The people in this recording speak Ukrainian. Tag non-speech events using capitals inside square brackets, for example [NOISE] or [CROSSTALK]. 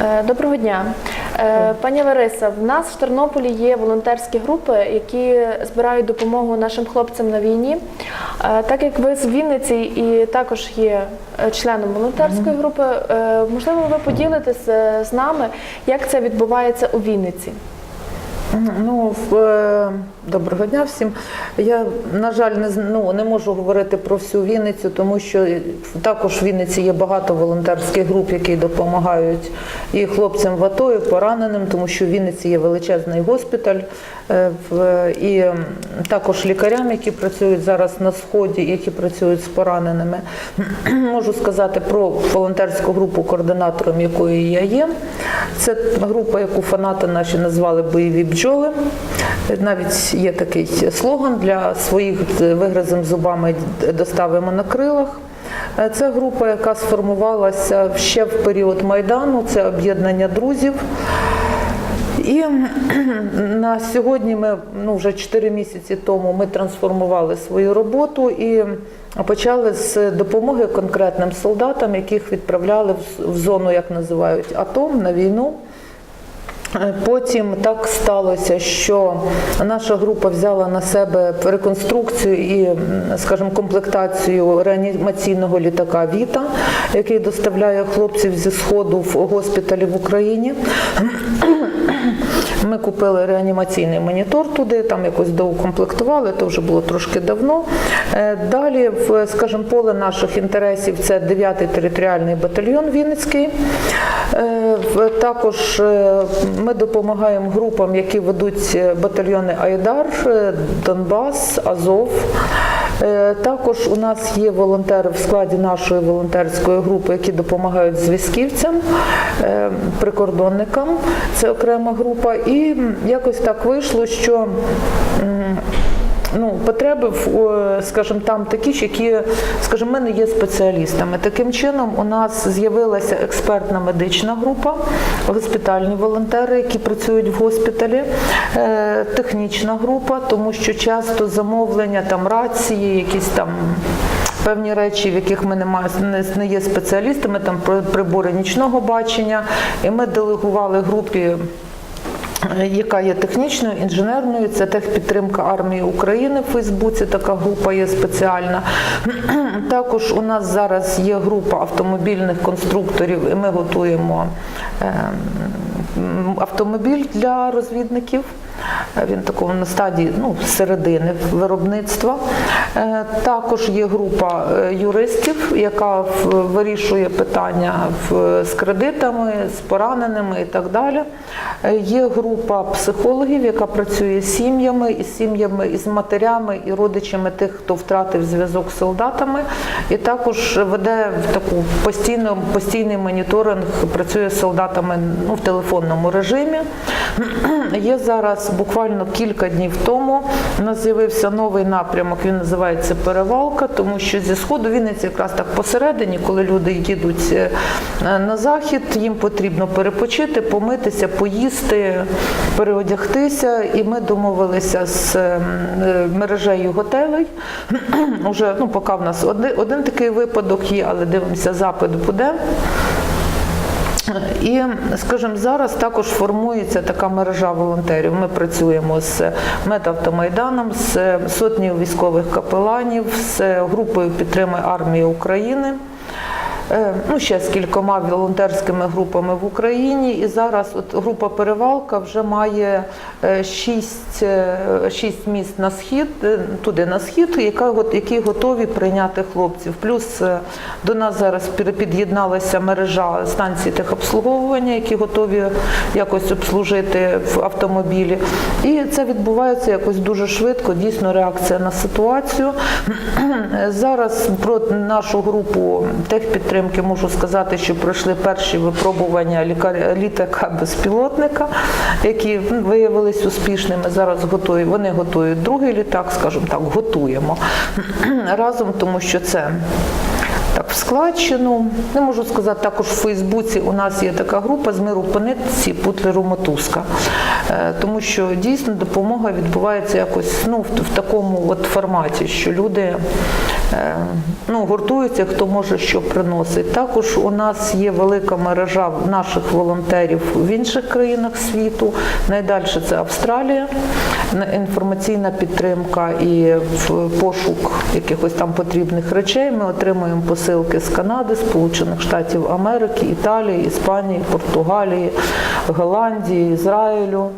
Е, Доброго дня, Е, пані Лариса. В нас в Тернополі є волонтерські групи, які збирають допомогу нашим хлопцям на війні. Е, Так як ви з Вінниці і також є членом волонтерської групи, можливо, ви поділитесь е, з нами, як це відбувається у Вінниці? Ну, в, доброго дня всім. Я, на жаль, не, ну, не можу говорити про всю Вінницю, тому що також в Вінниці є багато волонтерських груп, які допомагають і хлопцям в АТО, і пораненим, тому що в Вінниці є величезний госпіталь, е, і також лікарям, які працюють зараз на сході, які працюють з пораненими. [CLEARS THROAT] Можу сказати про волонтерську групу, координатором якої я є. Це група, яку фанати наші назвали бойові бджоли. Навіть є такий слоган для своїх з вигризом зубами доставимо на крилах. Е, Це група, яка сформувалася ще в період Майдану, це об'єднання друзів. І [CLEARS THROAT] на сьогодні ми ну вже 4 місяці тому ми трансформували свою роботу і почали з допомоги конкретним солдатам, яких відправляли в- зону, як називають АТО на війну. Е, Потім так сталося, що наша група взяла на себе реконструкцію і, скажімо, комплектацію реанімаційного літака Віта, який доставляє хлопців зі сходу в госпіталі в Україні. Ми купили реанімаційний монітор туди, там якось доукомплектували, то вже було трошки давно. Е, Далі, скажімо, поле наших інтересів це 9-й територіальний батальйон Вінницький. Е, Також е, ми допомагаємо групам, які ведуть батальйони Айдар, Донбас, Азов. Е, Також у нас є волонтери в складі нашої волонтерської групи, які допомагають зв'язківцям, е, прикордонникам. Це окрема група. І якось так вийшло, що Ну, потреби, в, скажімо, там такі ж, які, скажімо, ми не є спеціалістами. Таким чином, у нас з'явилася експертна медична група, госпітальні волонтери, які працюють в госпіталі, е, технічна група, тому що часто замовлення, там рації, якісь там. Певні речі, в яких ми не, є спеціалістами, там при- прибори нічного бачення, і ми делегували групі яка є технічною, інженерною, це техпідтримка армії України в Фейсбуці. Така група є спеціальна. [CLEARS THROAT] Також у нас зараз є група автомобільних конструкторів, і ми готуємо ем, автомобіль для розвідників. Е, Він такого на стадії ну, середини виробництва. Е, Також є група е, юристів, яка вирішує питання з кредитами, з пораненими і так далі. Є група психологів, яка працює з сім'ями, і сім'ями, і з матерями, і родичами тих, хто втратив зв'язок з солдатами. І також веде в таку постійно, постійний моніторинг, працює з солдатами ну, в телефонному режимі. [CLEARS THROAT] Є зараз буквально кілька днів тому. У нас з'явився новий напрямок. Він називається перевалка, тому що зі сходу Вінниці якраз так посередині, коли люди їдуть е, на захід, їм потрібно перепочити, помитися, поїсти, переодягтися. І ми домовилися з е, мережею готелей. [CLEARS THROAT] Уже ну, поки в нас один, один такий випадок є, але дивимося, запит буде. І, скажімо, зараз також формується така мережа волонтерів. Ми працюємо з медавтомайданом, з сотнею військових капеланів, з групою підтримки армії України. Е, Ну, ще з кількома волонтерськими групами в Україні. І зараз от група Перевалка вже має е, шість, е, шість міст на схід, туди на схід, яка, го- які готові прийняти хлопців. Плюс до нас зараз під'єдналася мережа станцій техобслуговування, які готові якось обслужити в автомобілі. І це відбувається якось дуже швидко, дійсно реакція на ситуацію. [CLEARS THROAT] Зараз про нашу групу техпідтримки можу сказати, що пройшли перші випробування літака безпілотника, які виявились успішними. Зараз готують, вони готують другий літак, скажімо так, готуємо [CLEARS THROAT] разом, тому що це. Так, в складчину. Не можу сказати, також в Фейсбуці у нас є така група з миру по нитці Путлеру Мотузка. Е, Тому що дійсно допомога відбувається якось ну, в, такому от форматі, що люди е, ну, гуртуються, хто може що приносить. Також у нас є велика мережа наших волонтерів в інших країнах світу. Найдальше це Австралія, інформаційна підтримка і пошук якихось там потрібних речей. Ми отримуємо посилки з Канади, Сполучених Штатів Америки, Італії, Іспанії, Португалії, Голландії, Ізраїлю.